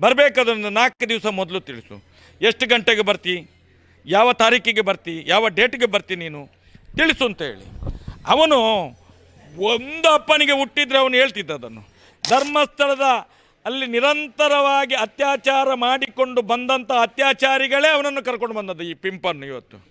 ಬರಬೇಕಾದ್ರೆ ನಾಲ್ಕು ದಿವಸ ಮೊದಲು ತಿಳಿಸು. ಎಷ್ಟು ಗಂಟೆಗೆ ಬರ್ತಿ? ಯಾವ ತಾರೀಕಿಗೆ ಬರ್ತಿ? ಯಾವ ಡೇಟ್ಗೆ ಬರ್ತಿ ನೀನು? ತಿಳಿಸು ಅಂತ ಹೇಳಿ. ಅವನು ಒಂದು ಅಪ್ಪನಿಗೆ ಹುಟ್ಟಿದ್ರೆ ಅವನು ಹೇಳ್ತಿದ್ದ ಅದನ್ನು. ಧರ್ಮಸ್ಥಳದ ಅಲ್ಲಿ ನಿರಂತರವಾಗಿ ಅತ್ಯಾಚಾರ ಮಾಡಿಕೊಂಡು ಬಂದಂಥ ಅತ್ಯಾಚಾರಿಗಳೇ ಅವನನ್ನು ಕರ್ಕೊಂಡು ಬಂದದ್ದು ಈ ಪಿಂಪನ್ನು ಇವತ್ತು.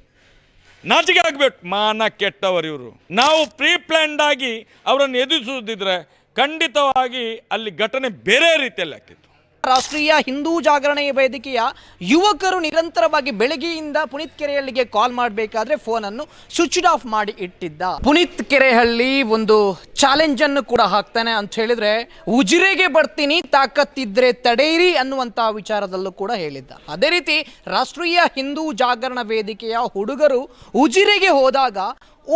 ನಾಚಿಕೆ ಆಗಬೇಕು. ಮಾನ ಕೆಟ್ಟವರು ಇವರು. ನಾವು ಪ್ರೀ ಪ್ಲ್ಯಾಂಡ್ ಆಗಿ ಅವರನ್ನು ಎದುರಿಸುವುದಿದ್ರೆ ಖಂಡಿತವಾಗಿ ಅಲ್ಲಿ ಘಟನೆ ಬೇರೆ ರೀತಿಯಲ್ಲಿ ಆಗ್ತಿತ್ತು. ರಾಷ್ಟ್ರೀಯ ಹಿಂದೂ ಜಾಗರಣೆ ವೇದಿಕೆಯ ಯುವಕರು ನಿರಂತರವಾಗಿ ಬೆಳಗ್ಗೆಯಿಂದ ಪುನೀತ್ ಕೆರೆಹಳ್ಳಿಗೆ ಕಾಲ್ ಮಾಡಬೇಕಾದ್ರೆ ಫೋನನ್ನು ಸ್ವಿಚ್ ಆಫ್ ಮಾಡಿ ಇಟ್ಟಿದ್ದ. ಪುನೀತ್ ಕೆರೆಹಳ್ಳಿ ಒಂದು ಚಾಲೆಂಜ್ ಅನ್ನು ಕೂಡ ಹಾಕ್ತಾನೆ ಅಂತ ಹೇಳಿದ್ರೆ, ಉಜಿರೆಗೆ ಬರ್ತೀನಿ, ತಾಕತ್ತಿದ್ರೆ ತಡೆಯಿರಿ ಅನ್ನುವಂತಹ ವಿಚಾರದಲ್ಲೂ ಕೂಡ ಹೇಳಿದ್ದ. ಅದೇ ರೀತಿ ರಾಷ್ಟ್ರೀಯ ಹಿಂದೂ ಜಾಗರಣ ವೇದಿಕೆಯ ಹುಡುಗರು ಉಜಿರೆಗೆ ಹೋದಾಗ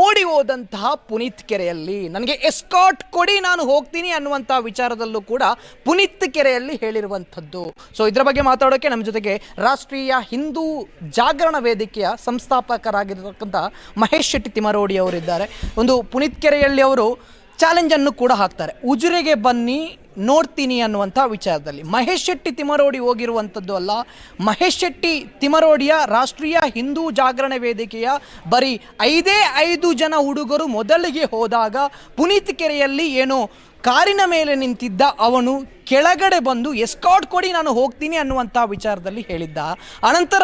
ಓಡಿ ಹೋದಂತಹ ಪುನೀತ್ ಕೆರೆಯಲ್ಲಿ ನನಗೆ ಎಸ್ಕಾಟ್ ಕೊಡಿ, ನಾನು ಹೋಗ್ತೀನಿ ಅನ್ನುವಂಥ ವಿಚಾರದಲ್ಲೂ ಕೂಡ ಪುನೀತ್ ಕೆರೆಯಲ್ಲಿ ಹೇಳಿರುವಂಥದ್ದು. ಸೊ ಇದರ ಬಗ್ಗೆ ಮಾತಾಡೋಕೆ ನಮ್ಮ ಜೊತೆಗೆ ರಾಷ್ಟ್ರೀಯ ಹಿಂದೂ ಜಾಗರಣ ವೇದಿಕೆಯ ಸಂಸ್ಥಾಪಕರಾಗಿರ್ತಕ್ಕಂಥ ಮಹೇಶ್ ಶೆಟ್ಟಿ ತಿಮರೋಡಿ ಅವರಿದ್ದಾರೆ. ಒಂದು ಪುನೀತ್ ಕೆರೆಯಲ್ಲಿ ಅವರು ಚಾಲೆಂಜನ್ನು ಕೂಡ ಹಾಕ್ತಾರೆ. ಉಜಿರೆಗೆ ಬನ್ನಿ ನೋಡ್ತೀನಿ ಅನ್ನುವಂಥ ವಿಚಾರದಲ್ಲಿ. ಮಹೇಶ್ ಶೆಟ್ಟಿ ತಿಮರೋಡಿ ಹೋಗಿರುವಂಥದ್ದು ಅಲ್ಲ. ಮಹೇಶ್ ಶೆಟ್ಟಿ ತಿಮರೋಡಿಯ ರಾಷ್ಟ್ರೀಯ ಹಿಂದೂ ಜಾಗರಣ ವೇದಿಕೆಯ ಬರೀ ಐದೇ ಐದು ಜನ ಹುಡುಗರು ಮೊದಲಿಗೆ ಹೋದಾಗ ಪುನೀತ್ ಕೆರೆಯಲ್ಲಿ ಏನೋ ಕಾರಿನ ಮೇಲೆ ನಿಂತಿದ್ದ ಅವನು ಕೆಳಗಡೆ ಬಂದು ಎಸ್ಕಾಟ್ ಕೊಡಿ ನಾನು ಹೋಗ್ತೀನಿ ಅನ್ನುವಂಥ ವಿಚಾರದಲ್ಲಿ ಹೇಳಿದ್ದ. ಅನಂತರ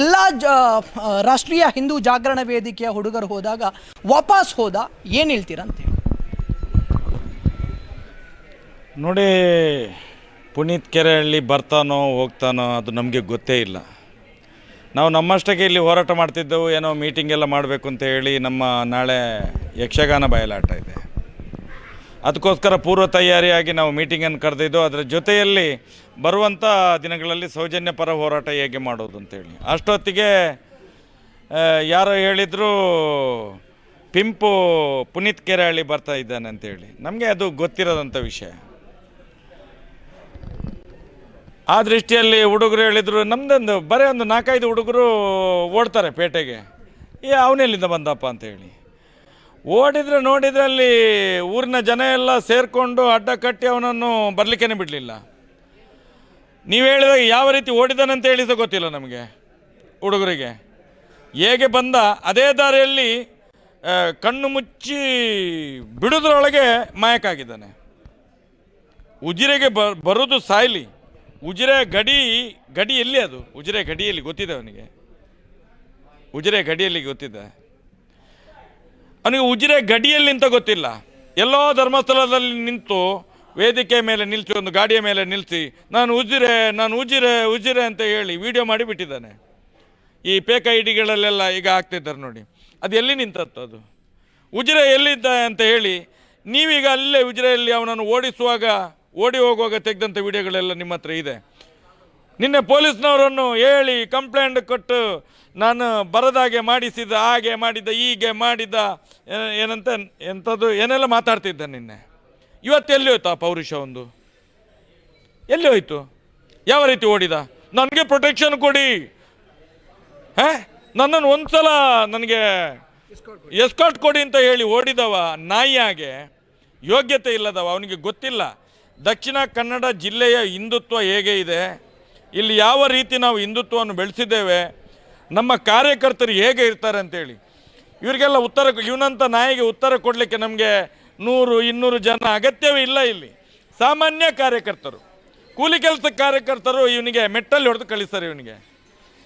ಎಲ್ಲ ಜ ರಾಷ್ಟ್ರೀಯ ಹಿಂದೂ ಜಾಗರಣ ವೇದಿಕೆಯ ಹುಡುಗರು ಹೋದಾಗ ವಾಪಸ್ ಹೋದ. ಏನು ಹೇಳ್ತೀರಾ ನೋಡಿ, ಪುನೀತ್ ಕೆರೆಹಳ್ಳಿ ಬರ್ತಾನೋ ಹೋಗ್ತಾನೋ ಅದು ನಮಗೆ ಗೊತ್ತೇ ಇಲ್ಲ. ನಾವು ನಮ್ಮಷ್ಟಕ್ಕೆ ಇಲ್ಲಿ ಹೋರಾಟ ಮಾಡ್ತಿದ್ದೆವು, ಏನೋ ಮೀಟಿಂಗ್ ಎಲ್ಲ ಮಾಡಬೇಕು ಅಂತ ಹೇಳಿ ನಮ್ಮ ನಾಳೆ ಯಕ್ಷಗಾನ ಬಯಲಾಟ ಇದೆ. ಅದಕ್ಕೋಸ್ಕರ ಪೂರ್ವ ತಯಾರಿಯಾಗಿ ನಾವು ಮೀಟಿಂಗನ್ನು ಕರೆದಿದ್ದು, ಅದರ ಜೊತೆಯಲ್ಲಿ ಬರುವಂಥ ದಿನಗಳಲ್ಲಿ ಸೌಜನ್ಯ ಪರ ಹೋರಾಟ ಹೇಗೆ ಮಾಡೋದು ಅಂತೇಳಿ ಅಷ್ಟೊತ್ತಿಗೆ ಯಾರೋ ಹೇಳಿದರು, ಪಿಂಪು ಪುನೀತ್ ಕೆರೆಹಳ್ಳಿ ಬರ್ತಾ ಇದ್ದಾನೆ ಅಂತೇಳಿ ನಮಗೆ ಅದು ಗೊತ್ತಿರೋದಂಥ ವಿಷಯ. ಆ ದೃಷ್ಟಿಯಲ್ಲಿ ಹುಡುಗರು ಹೇಳಿದರು, ನಮ್ದೊಂದು, ಬರೀ ಒಂದು ನಾಲ್ಕೈದು ಹುಡುಗರು ಓಡ್ತಾರೆ ಪೇಟೆಗೆ. ಏ ಅವನೆಲ್ಲಿಂದ ಬಂದಪ್ಪ ಅಂತೇಳಿ ಓಡಿದರೆ ನೋಡಿದರೆ ಅಲ್ಲಿ ಊರಿನ ಜನ ಎಲ್ಲ ಸೇರಿಕೊಂಡು ಅಡ್ಡ ಕಟ್ಟಿ ಅವನನ್ನು ಬರಲಿಕ್ಕೇ ಬಿಡಲಿಲ್ಲ. ನೀವು ಹೇಳಿದಾಗ ಯಾವ ರೀತಿ ಓಡಿದಾನಂತ ಹೇಳಿ ಸಹ ಗೊತ್ತಿಲ್ಲ ನಮಗೆ, ಹುಡುಗರಿಗೆ. ಹೇಗೆ ಬಂದ, ಅದೇ ದಾರಿಯಲ್ಲಿ ಕಣ್ಣು ಮುಚ್ಚಿ ಬಿಡೋದ್ರೊಳಗೆ ಮಾಯಕ್ಕಾಗಿದ್ದಾನೆ ಉಜಿರೆಗೆ ಬರೋದು ಸಾಯ್ಲಿ. ಉಜಿರೆ ಗಡಿ ಗಡಿ ಎಲ್ಲಿ ಅದು? ಉಜಿರೆ ಗಡಿಯಲ್ಲಿ ಗೊತ್ತಿದೆ ಅವನಿಗೆ. ಉಜಿರೆ ಗಡಿಯಲ್ಲಿ ಗೊತ್ತಿದೆ. ಅವನಿಗೆ ಉಜಿರೆ ಗಡಿಯಲ್ಲಿ ನಿಂತ ಗೊತ್ತಿಲ್ಲ. ಎಲ್ಲೋ ಧರ್ಮಸ್ಥಳದಲ್ಲಿ ನಿಂತು ವೇದಿಕೆ ಮೇಲೆ ನಿಲ್ಲಿಸಿ ಒಂದು ಗಾಡಿಯ ಮೇಲೆ ನಿಲ್ಲಿಸಿ ನಾನು ಉಜಿರೆ ನಾನು ಉಜಿರೆ ಉಜಿರೆ ಅಂತ ಹೇಳಿ ವಿಡಿಯೋ ಮಾಡಿಬಿಟ್ಟಿದ್ದಾನೆ ಈ ಪೇಕ ಐಡಿಗಳಲ್ಲೆಲ್ಲ ಈಗ ಆಗ್ತಿದ್ದಾರೆ ನೋಡಿ. ಅದು ಎಲ್ಲಿ ನಿಂತತ್ತು ಅದು? ಉಜಿರೆ ಎಲ್ಲಿದ್ದ ಅಂತ ಹೇಳಿ, ನೀವೀಗ ಅಲ್ಲೇ ಉಜಿರೆಯಲ್ಲಿ ಅವನನ್ನು ಓಡಿಸುವಾಗ ಓಡಿ ಹೋಗುವಾಗ ತೆಗೆದಂಥ ವಿಡಿಯೋಗಳೆಲ್ಲ ನಿಮ್ಮ ಹತ್ರ ಇದೆ. ನಿನ್ನೆ ಪೊಲೀಸ್ನವರನ್ನು ಹೇಳಿ ಕಂಪ್ಲೇಂಟ್ ಕೊಟ್ಟು ನಾನು ಬರದಾಗೆ ಮಾಡಿಸಿದ, ಹಾಗೆ ಮಾಡಿದ್ದ ಹೀಗೆ ಮಾಡಿದ್ದ ಏನಂತ, ಎಂಥದ್ದು, ಏನೆಲ್ಲ ಮಾತಾಡ್ತಿದ್ದ ನಿನ್ನೆ. ಇವತ್ತು ಎಲ್ಲಿ ಹೋಯ್ತು ಆ ಪೌರುಷ ಒಂದು? ಎಲ್ಲಿ ಹೋಯ್ತು? ಯಾವ ರೀತಿ ಓಡಿದ? ನನಗೆ ಪ್ರೊಟೆಕ್ಷನ್ ಕೊಡಿ. ಹೇ, ನನ್ನನ್ನು ಒಂದ್ಸಲ ನನಗೆ ಎಸ್ಕಾಟ್ ಕೊಡಿ ಅಂತ ಹೇಳಿ ಓಡಿದವ ನಾಯಿಯಾಗೆ. ಯೋಗ್ಯತೆ ಇಲ್ಲದವ, ಅವನಿಗೆ ಗೊತ್ತಿಲ್ಲ. ದಕ್ಷಿಣ ಕನ್ನಡ ಜಿಲ್ಲೆಯ ಹಿಂದುತ್ವ ಹೇಗೆ ಇದೆ? ಇಲ್ಲಿ ಯಾವ ರೀತಿ ನಾವು ಹಿಂದುತ್ವವನ್ನು ಬೆಳೆಸಿದ್ದೇವೆ? ನಮ್ಮ ಕಾರ್ಯಕರ್ತರು ಹೇಗೆ ಇರ್ತಾರೆ ಅಂತೇಳಿ. ಇವರಿಗೆಲ್ಲ ಉತ್ತರ ಇವನಂಥ ನಾಯಿಗೆ ಉತ್ತರ ಕೊಡಲಿಕ್ಕೆ ನಮಗೆ ನೂರು, ಇನ್ನೂರು ಜನ ಅಗತ್ಯವೇ ಇಲ್ಲ ಇಲ್ಲಿ. ಸಾಮಾನ್ಯ ಕಾರ್ಯಕರ್ತರು. ಕೂಲಿ ಕೆಲಸ ಕಾರ್ಯಕರ್ತರು ಇವನಿಗೆ ಮೆಟ್ಟಲ್ಲಿ ಹೊಡೆದು ಕಳಿಸ್ತಾರೆ ಇವನಿಗೆ.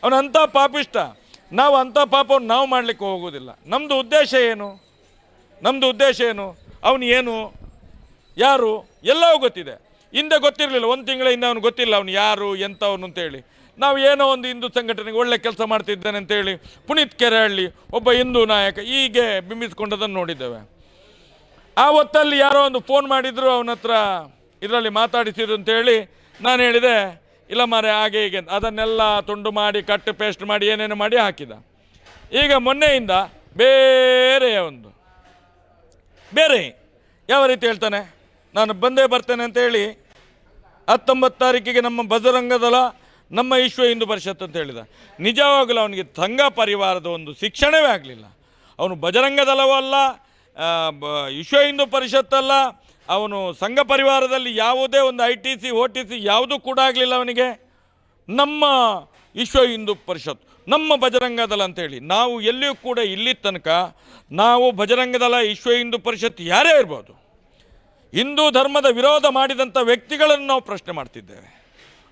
ಅವನು ಅಂಥ ಪಾಪಿಷ್ಟ. ನಾವು ಅಂಥ ಪಾಪವನ್ನು ನಾವು ಮಾಡಲಿಕ್ಕೆ ಹೋಗೋದಿಲ್ಲ ನಮ್ಮದು ಉದ್ದೇಶ ಏನು? ನಮ್ಮದು ಉದ್ದೇಶ ಏನು? ಅವನು ಏನು? ಯಾರು? ಎಲ್ಲವೂ ಗೊತ್ತಿದೆ. ಹಿಂದೆ ಗೊತ್ತಿರಲಿಲ್ಲ, ಒಂದು ತಿಂಗಳ ಹಿಂದೆ ಅವನು ಗೊತ್ತಿಲ್ಲ ಅವನು ಯಾರು, ಎಂಥವನು ಅಂತೇಳಿ. ನಾವು ಏನೋ ಒಂದು ಹಿಂದೂ ಸಂಘಟನೆಗೆ ಒಳ್ಳೆ ಕೆಲಸ ಮಾಡ್ತಿದ್ದಾನೆ ಅಂತೇಳಿ ಪುನೀತ್ ಕೆರೆಹಳ್ಳಿ ಒಬ್ಬ ಹಿಂದೂ ನಾಯಕ, ಹೀಗೆ ಬಿಂಬಿಸ್ಕೊಂಡದನ್ನು ನೋಡಿದ್ದೇವೆ. ಆ ಹೊತ್ತಲ್ಲಿ ಯಾರೋ ಒಂದು ಫೋನ್ ಮಾಡಿದ್ರು, ಅವನ ಹತ್ರ ಇದರಲ್ಲಿ ಮಾತಾಡಿಸಿದ್ರು ಅಂತೇಳಿ ನಾನು ಹೇಳಿದೆ, ಇಲ್ಲ ಮಾರೆ ಹಾಗೆ ಹೀಗೆ. ಅದನ್ನೆಲ್ಲ ತುಂಡು ಮಾಡಿ, ಕಟ್, ಪೇಸ್ಟ್ ಮಾಡಿ, ಏನೇನು ಮಾಡಿ ಹಾಕಿದ. ಈಗ ಮೊನ್ನೆಯಿಂದ ಬೇರೆ ಒಂದು. ಬೇರೆ, ಯಾವ ರೀತಿ ಹೇಳ್ತಾನೆ? ನಾನು ಬಂದೇ ಬರ್ತೇನೆ ಅಂತ ಹೇಳಿ ಹತ್ತೊಂಬತ್ತು ತಾರೀಕಿಗೆ ನಮ್ಮ ಬಜರಂಗದಳ ನಮ್ಮ ವಿಶ್ವ ಹಿಂದೂ ಪರಿಷತ್ ಅಂತ ಹೇಳಿದ. ನಿಜವಾಗಲೂ ಅವನಿಗೆ ಸಂಘ ಪರಿವಾರದ ಒಂದು ಶಿಕ್ಷಣವೇ ಆಗಲಿಲ್ಲ. ಅವನು ಬಜರಂಗ ದಳವೂ ಅಲ್ಲ ವಿಶ್ವ ಹಿಂದೂ ಪರಿಷತ್ ಅಲ್ಲ, ಅವನು ಸಂಘ ಪರಿವಾರದಲ್ಲಿ ಯಾವುದೇ ಒಂದು I T C, O T C ಯಾವುದೂ ಕೂಡ ಆಗಲಿಲ್ಲ ಅವನಿಗೆ. ನಮ್ಮ ವಿಶ್ವ ಹಿಂದೂ ಪರಿಷತ್, ನಮ್ಮ ಬಜರಂಗ ದಳ ಅಂತೇಳಿ, ನಾವು ಎಲ್ಲಿಯೂ ಕೂಡ ಇಲ್ಲಿ ತನಕ, ನಾವು ಬಜರಂಗ ದಳ, ವಿಶ್ವ ಹಿಂದೂ ಪರಿಷತ್ ಯಾರೇ ಇರ್ಬೋದು ಹಿಂದೂ ಧರ್ಮದ ವಿರೋಧ ಮಾಡಿದಂಥ ವ್ಯಕ್ತಿಗಳನ್ನು ನಾವು ಪ್ರಶ್ನೆ ಮಾಡ್ತಿದ್ದೇವೆ.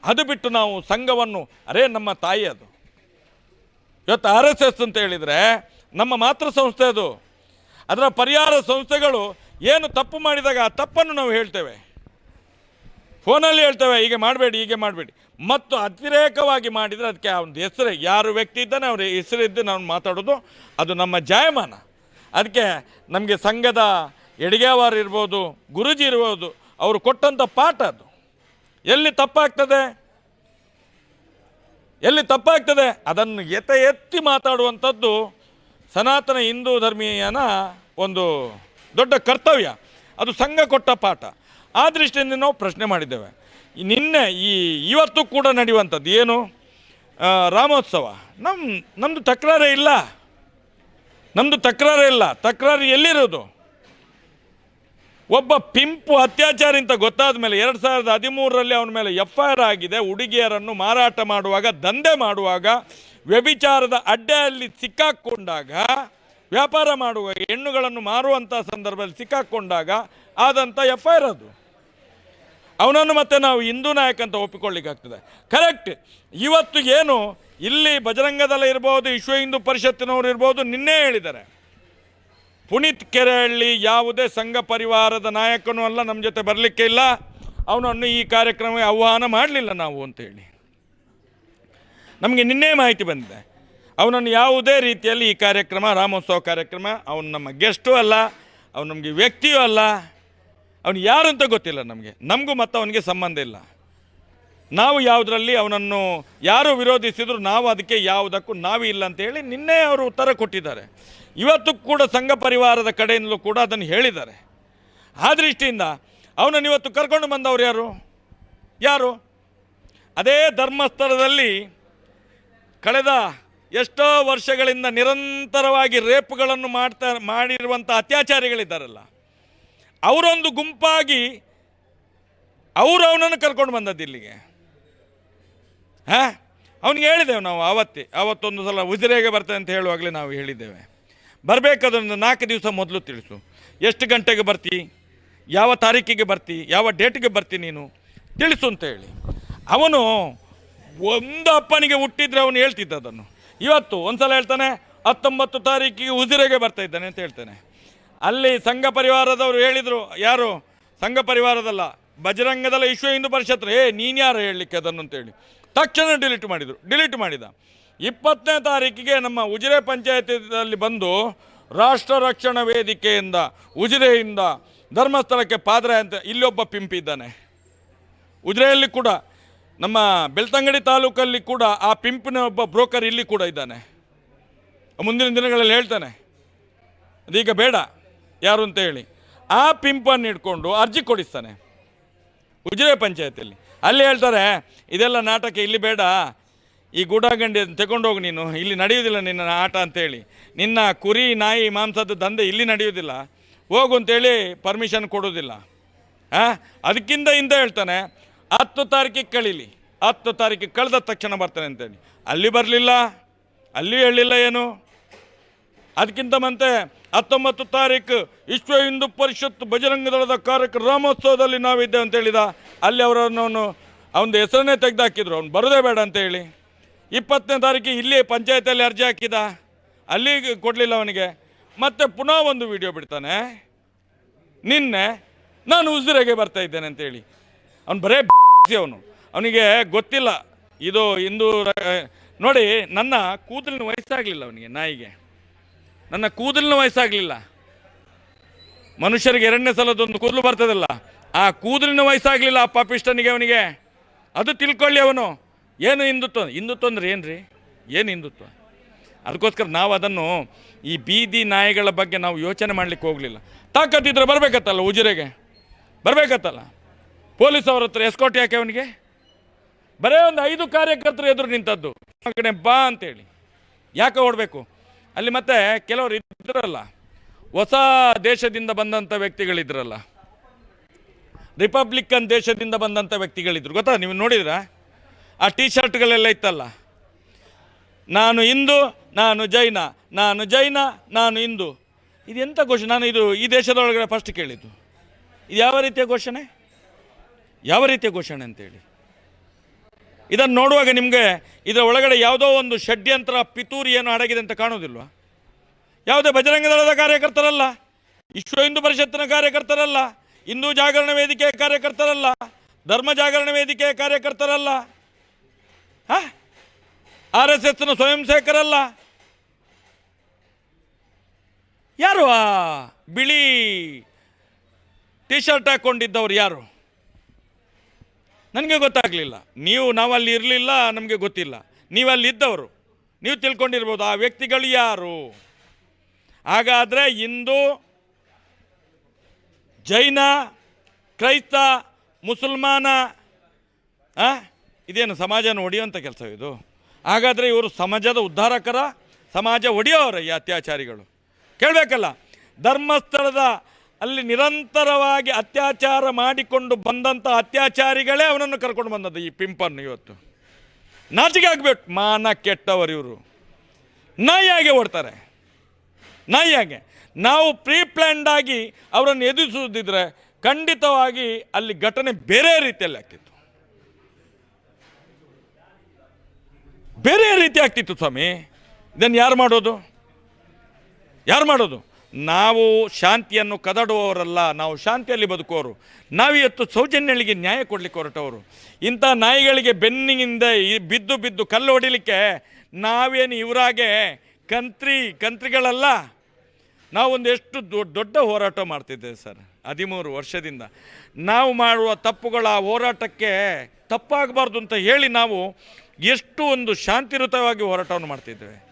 ಅದು ಬಿಟ್ಟು ನಾವು ಸಂಘವನ್ನು, ಅರೇ ನಮ್ಮ ತಾಯಿ ಅದು. ಇವತ್ತು ಆರ್ ಎಸ್ ಎಸ್ ಅಂತ ಹೇಳಿದರೆ ನಮ್ಮ ಮಾತೃ ಸಂಸ್ಥೆ ಅದು. ಅದರ ಪರಿಹಾರ ಸಂಸ್ಥೆಗಳು ಏನು ತಪ್ಪು ಮಾಡಿದಾಗ ಆ ತಪ್ಪನ್ನು ನಾವು ಹೇಳ್ತೇವೆ. ಫೋನಲ್ಲಿ ಹೇಳ್ತೇವೆ, ಹೀಗೆ ಮಾಡಬೇಡಿ ಹೀಗೆ ಮಾಡಬೇಡಿ. ಮತ್ತು ಅತಿರೇಕವಾಗಿ ಮಾಡಿದರೆ ಅದಕ್ಕೆ ಒಂದು ಹೆಸರು. ಯಾರು ವ್ಯಕ್ತಿ ಇದ್ದಾನೆ, ಅವ್ರ ಹೆಸರಿದ್ದು ನಾವು ಮಾತಾಡೋದು, ಅದು ನಮ್ಮ ಜಾಯಮಾನ. ಅದಕ್ಕೆ ನಮಗೆ ಸಂಘದ ಎಡಿಗೆವಾರ ಇರ್ಬೋದು, ಗುರುಜಿ ಇರ್ಬೋದು, ಅವರು ಕೊಟ್ಟಂಥ ಪಾಠ ಅದು. ಎಲ್ಲಿ ತಪ್ಪಾಗ್ತದೆ? ಎಲ್ಲಿ ತಪ್ಪಾಗ್ತದೆ? ಅದನ್ನು ಎತ್ತ ಎತ್ತಿ ಮಾತಾಡುವಂಥದ್ದು ಸನಾತನ ಹಿಂದೂ ಧರ್ಮೀಯನ ಒಂದು ದೊಡ್ಡ ಕರ್ತವ್ಯ. ಅದು ಸಂಘ ಕೊಟ್ಟ ಪಾಠ. ಆ ದೃಷ್ಟಿಯಿಂದ ನಾವು ಪ್ರಶ್ನೆ ಮಾಡಿದ್ದೇವೆ. ನಿನ್ನೆ ಈ ಇವತ್ತು ಕೂಡ ನಡೆಯುವಂಥದ್ದು ಏನು? ರಾಮೋತ್ಸವ. ನಮ್ಮ ನಮ್ಮದು ತಕರಾರೇ ಇಲ್ಲ. ನಮ್ಮದು ತಕರಾರೇ ಇಲ್ಲ. ತಕರಾರು ಎಲ್ಲಿರೋದು? ಒಬ್ಬ ಪಿಂಪು ಅತ್ಯಾಚಾರಿ ಅಂತ ಗೊತ್ತಾದ ಮೇಲೆ ಎರಡು ಸಾವಿರದ ಹದಿಮೂರರಲ್ಲಿ ಅವನ ಮೇಲೆ ಎಫ್ ಐ ಆರ್ ಆಗಿದೆ. ಹುಡುಗಿಯರನ್ನು ಮಾರಾಟ ಮಾಡುವಾಗ, ದಂಧೆ ಮಾಡುವಾಗ, ವ್ಯಭಿಚಾರದ ಅಡ್ಡೆಯಲ್ಲಿ ಸಿಕ್ಕಾಕ್ಕೊಂಡಾಗ ವ್ಯಾಪಾರ ಮಾಡುವ ಹೆಣ್ಣುಗಳನ್ನು ಮಾರುವಂಥ ಸಂದರ್ಭದಲ್ಲಿ ಸಿಕ್ಕಾಕ್ಕೊಂಡಾಗ ಆದಂಥ ಎಫ್ ಐ ಆರ್ ಅದು. ಅವನನ್ನು ಮತ್ತೆ ನಾವು ಹಿಂದೂ ನಾಯಕ ಅಂತ ಒಪ್ಪಿಕೊಳ್ಳಿಕ್ಕಾಗ್ತದೆ ಕರೆಕ್ಟ್. ಇವತ್ತು ಏನು, ಇಲ್ಲಿ ಬಜರಂಗದಲ್ಲ ಇರ್ಬೋದು, ವಿಶ್ವ ಹಿಂದೂ ಪರಿಷತ್ತಿನವರು ಇರ್ಬೋದು, ನಿನ್ನೆ ಹೇಳಿದ್ದಾರೆ. ಪುನೀತ್ ಕೆರೆಹಳ್ಳಿ ಯಾವುದೇ ಸಂಘ ಪರಿವಾರದ ನಾಯಕನೂ ಅಲ್ಲ ನಮ್ಮ ಜೊತೆ ಬರಲಿಕ್ಕೆ ಇಲ್ಲ. ಅವನನ್ನು ಈ ಕಾರ್ಯಕ್ರಮ ಆಹ್ವಾನ ಮಾಡಲಿಲ್ಲ ನಾವು ಅಂತೇಳಿ. ನಮಗೆ ನಿನ್ನೆ ಮಾಹಿತಿ ಬಂದಿದೆ. ಅವನನ್ನು ಯಾವುದೇ ರೀತಿಯಲ್ಲಿ ಈ ಕಾರ್ಯಕ್ರಮ, ರಾಮೋತ್ಸವ ಕಾರ್ಯಕ್ರಮ, ಅವನು ನಮ್ಮ ಗೆಸ್ಟು ಅಲ್ಲ, ಅವನು ನಮಗೆ ವ್ಯಕ್ತಿಯೂ ಅಲ್ಲ. ಅವನು ಯಾರು ಅಂತ ಗೊತ್ತಿಲ್ಲ ನಮಗೆ. ನಮಗೂ ಮತ್ತು ಅವನಿಗೆ ಸಂಬಂಧ ಇಲ್ಲ. ನಾವು ಯಾವುದರಲ್ಲಿ ಅವನನ್ನು ಯಾರು ವಿರೋಧಿಸಿದ್ರು ನಾವು ಅದಕ್ಕೆ ಯಾವುದಕ್ಕೂ ನಾವೇ ಇಲ್ಲ ಅಂತೇಳಿ ನಿನ್ನೆ ಅವರು ಉತ್ತರ ಕೊಟ್ಟಿದ್ದಾರೆ. ಇವತ್ತು ಕೂಡ ಸಂಘ ಪರಿವಾರದ ಕಡೆಯಿಂದಲೂ ಕೂಡ ಅದನ್ನು ಹೇಳಿದ್ದಾರೆ. ಆ ದೃಷ್ಟಿಯಿಂದ ಅವನನ್ನು ಇವತ್ತು ಕರ್ಕೊಂಡು ಬಂದವರು ಯಾರು? ಯಾರು? ಅದೇ ಧರ್ಮಸ್ಥಳದಲ್ಲಿ ಕಳೆದ ಎಷ್ಟೋ ವರ್ಷಗಳಿಂದ ನಿರಂತರವಾಗಿ ರೇಪ್ಗಳನ್ನು ಮಾಡ್ತಾ ಮಾಡಿರುವಂಥ ಅತ್ಯಾಚಾರಿಗಳಿದ್ದಾರಲ್ಲ, ಅವರೊಂದು ಗುಂಪಾಗಿ ಅವರು ಅವನನ್ನು ಕರ್ಕೊಂಡು ಬಂದದ್ದು ಇಲ್ಲಿಗೆ. ಹಾಂ? ಅವನಿಗೆ ಹೇಳಿದ್ದೇವೆ ನಾವು ಆವತ್ತೇ, ಆವತ್ತೊಂದು ಸಲ ಉಜಿರೆಗೆ ಬರ್ತದೆ ಅಂತ ಹೇಳುವಾಗಲೇ ನಾವು ಹೇಳಿದ್ದೇವೆ. ಬರಬೇಕಾದ್ರೊಂದು ನಾಲ್ಕು ದಿವಸ ಮೊದಲು ತಿಳಿಸು. ಎಷ್ಟು ಗಂಟೆಗೆ ಬರ್ತಿ? ಯಾವ ತಾರೀಕಿಗೆ ಬರ್ತಿ? ಯಾವ ಡೇಟಿಗೆ ಬರ್ತಿ ನೀನು? ತಿಳಿಸು ಅಂತ ಹೇಳಿ. ಅವನು ಒಂದು ಅಪ್ಪನಿಗೆ ಹುಟ್ಟಿದರೆ ಅವನು ಹೇಳ್ತಿದ್ದ ಅದನ್ನು. ಇವತ್ತು ಒಂದು ಸಲ ಹೇಳ್ತಾನೆ, ಹತ್ತೊಂಬತ್ತು ತಾರೀಕಿಗೆ ಉಜಿರೆಗೆ ಬರ್ತಾ ಇದ್ದಾನೆ ಅಂತ ಹೇಳ್ತಾನೆ. ಅಲ್ಲಿ ಸಂಘ ಪರಿವಾರದವರು ಹೇಳಿದರು, ಯಾರು? ಸಂಘ ಪರಿವಾರದಲ್ಲ ಬಜರಂಗದಲ್ಲ ವಿಶ್ವ ಹಿಂದೂ ಪರಿಷತ್ ಏ, ನೀನು ಯಾರು ಹೇಳಲಿಕ್ಕೆ ಅದನ್ನು ಅಂತೇಳಿ ತಕ್ಷಣ ಡಿಲೀಟ್ ಮಾಡಿದರು. ಡಿಲೀಟ್ ಮಾಡಿದ. ಇಪ್ಪತ್ತನೇ ತಾರೀಕಿಗೆ ನಮ್ಮ ಉಜಿರೆ ಪಂಚಾಯತಿನಲ್ಲಿ ಬಂದು ರಾಷ್ಟ್ರ ರಕ್ಷಣಾ ವೇದಿಕೆಯಿಂದ, ಉಜಿರೆಯಿಂದ ಧರ್ಮಸ್ಥಳಕ್ಕೆ ಪಾದ್ರೆ ಅಂತ ಇಲ್ಲೊಬ್ಬ ಪಿಂಪ್ ಇದ್ದಾನೆ. ಉಜಿರೆಯಲ್ಲಿ ಕೂಡ, ನಮ್ಮ ಬೆಳ್ತಂಗಡಿ ತಾಲೂಕಲ್ಲಿ ಕೂಡ ಆ ಪಿಂಪಿನ ಒಬ್ಬ ಬ್ರೋಕರ್ ಇಲ್ಲಿ ಕೂಡ ಇದ್ದಾನೆ. ಮುಂದಿನ ದಿನಗಳಲ್ಲಿ ಹೇಳ್ತಾನೆ. ಅದೀಗ ಬೇಡ, ಯಾರು ಅಂತ ಹೇಳಿ. ಆ ಪಿಂಪನ್ನು ಇಟ್ಕೊಂಡು ಅರ್ಜಿ ಕೊಡಿಸ್ತಾನೆ. ಉಜಿರೆ ಪಂಚಾಯತಿಯಲ್ಲಿ. ಅಲ್ಲಿ ಹೇಳ್ತಾರೆ, ಇದೆಲ್ಲ ನಾಟಕ ಇಲ್ಲಿ ಬೇಡ. ಈ ಗೂಡಾಗಂಡಿ ತಗೊಂಡೋಗಿ ನೀನು, ಇಲ್ಲಿ ನಡೆಯುವುದಿಲ್ಲ ನಿನ್ನ ಆಟ ಅಂತೇಳಿ. ನಿನ್ನ ಕುರಿ, ನಾಯಿ, ಮಾಂಸದ ದಂಧೆ ಇಲ್ಲಿ ನಡೆಯುವುದಿಲ್ಲ. ಹೋಗು ಅಂತೇಳಿ ಪರ್ಮಿಷನ್ ಕೊಡೋದಿಲ್ಲ ಹಾಂ ಅದಕ್ಕಿಂತ ಹಿಂದೆ ಹೇಳ್ತಾನೆ, ಹತ್ತು ತಾರೀಕಿಗೆ ಕಳೀಲಿ. ಹತ್ತು ತಾರೀಕಿಗೆ ಕಳೆದ ತಕ್ಷಣ ಬರ್ತಾನೆ ಅಂತೇಳಿ. ಅಲ್ಲಿ ಬರಲಿಲ್ಲ, ಅಲ್ಲಿ ಹೇಳಲಿಲ್ಲ ಏನು? ಅದಕ್ಕಿಂತ ಮತ್ತೆ ಹತ್ತೊಂಬತ್ತು ತಾರೀಕು ವಿಶ್ವ ಹಿಂದೂ ಪರಿಷತ್ ಬಜರಂಗ ದಳದ ಕಾರ್ಯಕ್ರಮ ರಾಮೋತ್ಸವದಲ್ಲಿ ನಾವಿದ್ದೇವೆ ಅಂತ ಹೇಳಿದ, ಅಲ್ಲಿ ಅವರನ್ನು ಅವನ ಹೆಸರನ್ನೇ ತೆಗೆದಾಕಿದ್ರು. ಅವ್ನು ಬರೋದೇ ಬೇಡ ಅಂತ ಹೇಳಿ. ಇಪ್ಪತ್ತನೇ ತಾರೀಕಿಗೆ ಇಲ್ಲಿ ಪಂಚಾಯತಲ್ಲಿ ಅರ್ಜಿ ಹಾಕಿದ. ಅಲ್ಲಿ ಕೊಡಲಿಲ್ಲ ಅವನಿಗೆ. ಮತ್ತೆ ಪುನಃ ಒಂದು ವಿಡಿಯೋ ಬಿಡ್ತಾನೆ. ನಿನ್ನೆ ನಾನು ಉಸಿರೆಗೆ ಬರ್ತಾ ಇದ್ದೇನೆ ಅಂತೇಳಿ ಅವ್ನು ಬರೇ ಅವನು. ಅವನಿಗೆ ಗೊತ್ತಿಲ್ಲ. ಇದು ಹಿಂದೂ ನೋಡಿ, ನನ್ನ ಕೂದಲಿನ ವಯಸ್ಸಾಗಲಿಲ್ಲ ಅವನಿಗೆ, ನಾಯಿಗೆ. ನನ್ನ ಕೂದಲಿನ ವಯಸ್ಸಾಗಲಿಲ್ಲ. ಮನುಷ್ಯರಿಗೆ ಎರಡನೇ ಸಲದೊಂದು ಕೂದಲು ಬರ್ತದಲ್ಲ, ಆ ಕೂದಲಿನ ವಯಸ್ಸಾಗಲಿಲ್ಲ ಆ ಪಾಪಿಷ್ಟನಿಗೆ ಅವನಿಗೆ. ಅದು ತಿಳ್ಕೊಳ್ಳಿ ಅವನು. ಏನು ಹಿಂದುತ್ವ? ಹಿಂದುತ್ವ ಅಂದ್ರೆ ಏನು ರೀ ಏನು ಹಿಂದುತ್ವ? ಅದಕ್ಕೋಸ್ಕರ ನಾವು ಅದನ್ನು ಈ ಬೀದಿ ನಾಯಿಗಳ ಬಗ್ಗೆ ನಾವು ಯೋಚನೆ ಮಾಡಲಿಕ್ಕೆ ಹೋಗಲಿಲ್ಲ. ತಾಕತ್ತಿದ್ರೆ ಬರಬೇಕತ್ತಲ್ಲ ಉಜಿರೆಗೆ? ಬರಬೇಕತ್ತಲ್ಲ? ಪೊಲೀಸ್ ಅವ್ರ ಹತ್ರ ಎಸ್ಕೋಟ್ ಯಾಕೆ ಅವನಿಗೆ? ಬರೇ ಒಂದು ಐದು ಕಾರ್ಯಕರ್ತರು ಎದುರು ನಿಂತದ್ದು. ಆ ಕಡೆ ಬಾ ಅಂತೇಳಿ. ಯಾಕೆ ಓಡಬೇಕು? ಅಲ್ಲಿ ಮತ್ತೆ ಕೆಲವರು ಇದ್ರಲ್ಲ, ಹೊಸ ದೇಶದಿಂದ ಬಂದಂಥ ವ್ಯಕ್ತಿಗಳಿದ್ರಲ್ಲ ರಿಪಬ್ಲಿಕನ್ ದೇಶದಿಂದ ಬಂದಂಥ ವ್ಯಕ್ತಿಗಳಿದ್ರು. ಗೊತ್ತಾ? ನೀವು ನೋಡಿದ್ರ? ಆ ಟೀ ಶರ್ಟ್ಗಳೆಲ್ಲ ಇತ್ತಲ್ಲ. ನಾನು ಹಿಂದೂ, ನಾನು ಜೈನ ನಾನು ಜೈನ, ನಾನು ಹಿಂದೂ. ಇದು ಎಂಥ ಘೋಷಣೆ? ನಾನು ಇದು ಈ ದೇಶದೊಳಗಡೆ ಫಸ್ಟ್ ಕೇಳಿದ್ದು. ಇದು ಯಾವ ರೀತಿಯ ಘೋಷಣೆ? ಯಾವ ರೀತಿಯ ಘೋಷಣೆ ಅಂತೇಳಿ? ಇದನ್ನು ನೋಡುವಾಗ ನಿಮಗೆ ಇದರ ಒಳಗಡೆ ಯಾವುದೋ ಒಂದು ಷಡ್ಯಂತ್ರ, ಪಿತೂರಿ ಏನು ಅಡಗಿದೆ ಅಂತ ಕಾಣೋದಿಲ್ವ ಯಾವುದೇ ಬಜರಂಗ ದಳದ ಕಾರ್ಯಕರ್ತರಲ್ಲ, ವಿಶ್ವ ಹಿಂದೂ ಪರಿಷತ್ತಿನ ಕಾರ್ಯಕರ್ತರಲ್ಲ, ಹಿಂದೂ ಜಾಗರಣ ವೇದಿಕೆಯ ಕಾರ್ಯಕರ್ತರಲ್ಲ, ಧರ್ಮ ಜಾಗರಣ ವೇದಿಕೆಯ ಕಾರ್ಯಕರ್ತರಲ್ಲ ಆರ್ ಎಸ್ ಎಸ್ನ ಸ್ವಯಂ ಸೇವಕರಲ್ಲ ಯಾರು ಆ ಬಿಳಿ ಟಿ ಶರ್ಟ್ ಹಾಕ್ಕೊಂಡಿದ್ದವ್ರು ಯಾರು? ನನಗೆ ಗೊತ್ತಾಗಲಿಲ್ಲ. ನೀವು ನಾವಲ್ಲಿ ಇರಲಿಲ್ಲ, ನಮಗೆ ಗೊತ್ತಿಲ್ಲ. ನೀವಲ್ಲಿ ಇದ್ದವರು. ನೀವು ತಿಳ್ಕೊಂಡಿರ್ಬೋದು, ಆ ವ್ಯಕ್ತಿಗಳು ಯಾರು? ಹಾಗಾದರೆ ಹಿಂದೂ, ಜೈನ, ಕ್ರೈಸ್ತ, ಮುಸಲ್ಮಾನ? ಇದೇನು ಸಮಾಜನ ಒಡೆಯುವಂಥ ಕೆಲಸ ಇದು? ಹಾಗಾದರೆ ಇವರು ಸಮಾಜದ ಉದ್ಧಾರಕರ, ಸಮಾಜ ಒಡೆಯೋರ ಈ ಅತ್ಯಾಚಾರಿಗಳು. ಕೇಳಬೇಕಲ್ಲ, ಧರ್ಮಸ್ಥಳದ ಅಲ್ಲಿ ನಿರಂತರವಾಗಿ ಅತ್ಯಾಚಾರ ಮಾಡಿಕೊಂಡು ಬಂದಂಥ ಅತ್ಯಾಚಾರಿಗಳೇ ಅವನನ್ನು ಕರ್ಕೊಂಡು ಬಂದದ್ದು ಈ ಪಿಂಪನ್ನು ಇವತ್ತು. ನಾಚಿಕೆ ಆಗಬೇಕು ಮಾನ ಕೆಟ್ಟವರು ಇವರು. ನಾಯಿಯಾಗೆ ಓಡ್ತಾರೆ. ನಾಯಿಯಾಗೆ. ನಾವು ಪ್ರೀ ಆಗಿ ಅವರನ್ನು ಎದುರಿಸುವುದಿದ್ರೆ ಖಂಡಿತವಾಗಿ ಅಲ್ಲಿ ಘಟನೆ ಬೇರೆ ರೀತಿಯಲ್ಲಿ ಆಗ್ತಿತ್ತು. ಬೇರೆ ರೀತಿ ಆಗ್ತಿತ್ತು ಸ್ವಾಮಿ. ಇದನ್ನು ಯಾರು ಮಾಡೋದು? ಯಾರು ಮಾಡೋದು? ನಾವು ಶಾಂತಿಯನ್ನು ಕದಡುವವರಲ್ಲ, ನಾವು ಶಾಂತಿಯಲ್ಲಿ ಬದುಕುವವರು. ನಾವಿವತ್ತು ಸೌಜನ್ಯಗಳಿಗೆ ನ್ಯಾಯ ಕೊಡಲಿಕ್ಕೆ ಹೊರಟವರು. ಇಂಥ ನಾಯಿಗಳಿಗೆ ಬೆನ್ನಿನಿಂದ ಬಿದ್ದು ಬಿದ್ದು ಕಲ್ಲು ಹೊಡಿಲಿಕ್ಕೆ ನಾವೇನು ಇವರಾಗೆ ಕಂತ್ರಿ, ಕಂತ್ರಿಗಳಲ್ಲ. ನಾವೊಂದು ಎಷ್ಟು ದೊ- ದೊಡ್ಡ ಹೋರಾಟ ಮಾಡ್ತಿದ್ದೇವೆ ಸರ್, ಹದಿಮೂರು ವರ್ಷದಿಂದ. ನಾವು ಮಾಡುವ ತಪ್ಪುಗಳ ಹೋರಾಟಕ್ಕೆ ತಪ್ಪಾಗಬಾರ್ದು ಅಂತ ಹೇಳಿ ನಾವು ಎಷ್ಟು ಒಂದು ಶಾಂತಿಯುತವಾಗಿ ಹೋರಾಟವನ್ನು ಮಾಡ್ತಿದ್ದೇವೆ.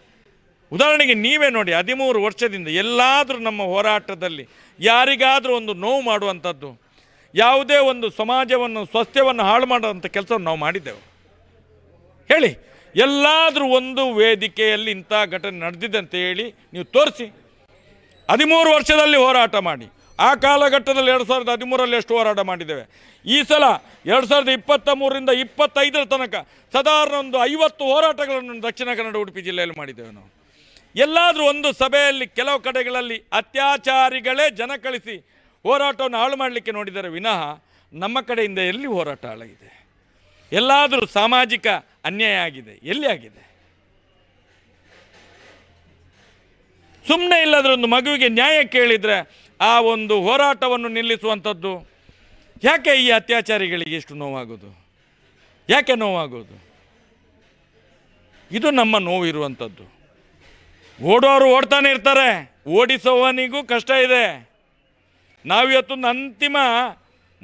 ಉದಾಹರಣೆಗೆ ನೀವೇ ನೋಡಿ ಹದಿಮೂರು ವರ್ಷದಿಂದ ಎಲ್ಲಾದರೂ ನಮ್ಮ ಹೋರಾಟದಲ್ಲಿ ಯಾರಿಗಾದರೂ ಒಂದು ನೋವು ಮಾಡುವಂಥದ್ದು, ಯಾವುದೇ ಒಂದು ಸಮಾಜವನ್ನು, ಸ್ವಸ್ಥ್ಯವನ್ನು ಹಾಳು ಮಾಡುವಂಥ ಕೆಲಸವನ್ನು ನಾವು ಮಾಡಿದ್ದೆವು. ಹೇಳಿ, ಎಲ್ಲಾದರೂ ಒಂದು ವೇದಿಕೆಯಲ್ಲಿ ಇಂಥ ಘಟನೆ ನಡೆದಿದೆ ಅಂತ ಹೇಳಿ ನೀವು ತೋರಿಸಿ. ಹದಿಮೂರು ವರ್ಷದಲ್ಲಿ ಹೋರಾಟ ಮಾಡಿ. ಆ ಕಾಲಘಟ್ಟದಲ್ಲಿ ಎರಡು ಸಾವಿರದ ಹದಿಮೂರಲ್ಲಿ ಎಷ್ಟು ಹೋರಾಟ ಮಾಡಿದ್ದೇವೆ. ಈ ಸಲ ಎರಡು ಸಾವಿರದ ಇಪ್ಪತ್ತ ಮೂರರಿಂದ ಇಪ್ಪತ್ತೈದರ ತನಕ ಸಾಧಾರಣ ಒಂದು ಐವತ್ತು ಹೋರಾಟಗಳನ್ನು ದಕ್ಷಿಣ ಕನ್ನಡ ಉಡುಪಿ ಜಿಲ್ಲೆಯಲ್ಲಿ ಮಾಡಿದ್ದೇವೆ ನಾವು. ಎಲ್ಲಾದರೂ ಒಂದು ಸಭೆಯಲ್ಲಿ ಕೆಲವು ಕಡೆಗಳಲ್ಲಿ ಅತ್ಯಾಚಾರಿಗಳೇ ಜನ ಕಳಿಸಿ ಹೋರಾಟವನ್ನು ಹಾಳು ಮಾಡಲಿಕ್ಕೆ ನೋಡಿದರೆ ವಿನಃ ನಮ್ಮ ಕಡೆಯಿಂದ ಎಲ್ಲಿ ಹೋರಾಟ ಹಾಳಾಗಿದೆ? ಎಲ್ಲಾದರೂ ಸಾಮಾಜಿಕ ಅನ್ಯಾಯ ಆಗಿದೆ? ಎಲ್ಲಿ ಆಗಿದೆ? ಸುಮ್ಮನೆ ಇಲ್ಲದ್ರೆ ಒಂದು ಮಗುವಿಗೆ ನ್ಯಾಯ ಕೇಳಿದರೆ ಆ ಒಂದು ಹೋರಾಟವನ್ನು ನಿಲ್ಲಿಸುವಂಥದ್ದು ಯಾಕೆ ಈ ಅತ್ಯಾಚಾರಿಗಳಿಗೆ ಎಷ್ಟು ನೋವಾಗೋದು? ಯಾಕೆ ನೋವಾಗೋದು? ಇದು ನಮ್ಮ ನೋವು ಇರುವಂಥದ್ದು ಓಡೋರು ಓಡ್ತಾನೆ ಇರ್ತಾರೆ. ಓಡಿಸೋವನಿಗೂ ಕಷ್ಟ ಇದೆ. ನಾವಿವತ್ತೊಂದು ಅಂತಿಮ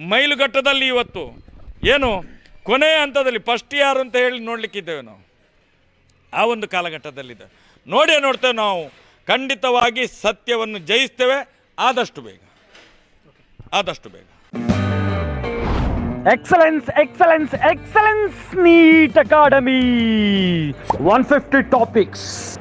ಮೈಲುಗಟ್ಟದಲ್ಲಿ ಇವತ್ತು. ಏನು? ಕೊನೆಯ ಹಂತದಲ್ಲಿ ಫಸ್ಟ್ ಯಾರು ಅಂತ ಹೇಳಿ ನೋಡಲಿಕ್ಕಿದ್ದೇವೆ ನಾವು. ಆ ಒಂದು ಕಾಲಘಟ್ಟದಲ್ಲಿದೆ. ನೋಡೇ ನೋಡ್ತೇವೆ ನಾವು. ಖಂಡಿತವಾಗಿ ಸತ್ಯವನ್ನು ಜಯಿಸ್ತೇವೆ. ಆದಷ್ಟು ಬೇಗ. ಆದಷ್ಟು ಬೇಗ. Excellence, excellence, excellence, NEET Academy. 150 topics,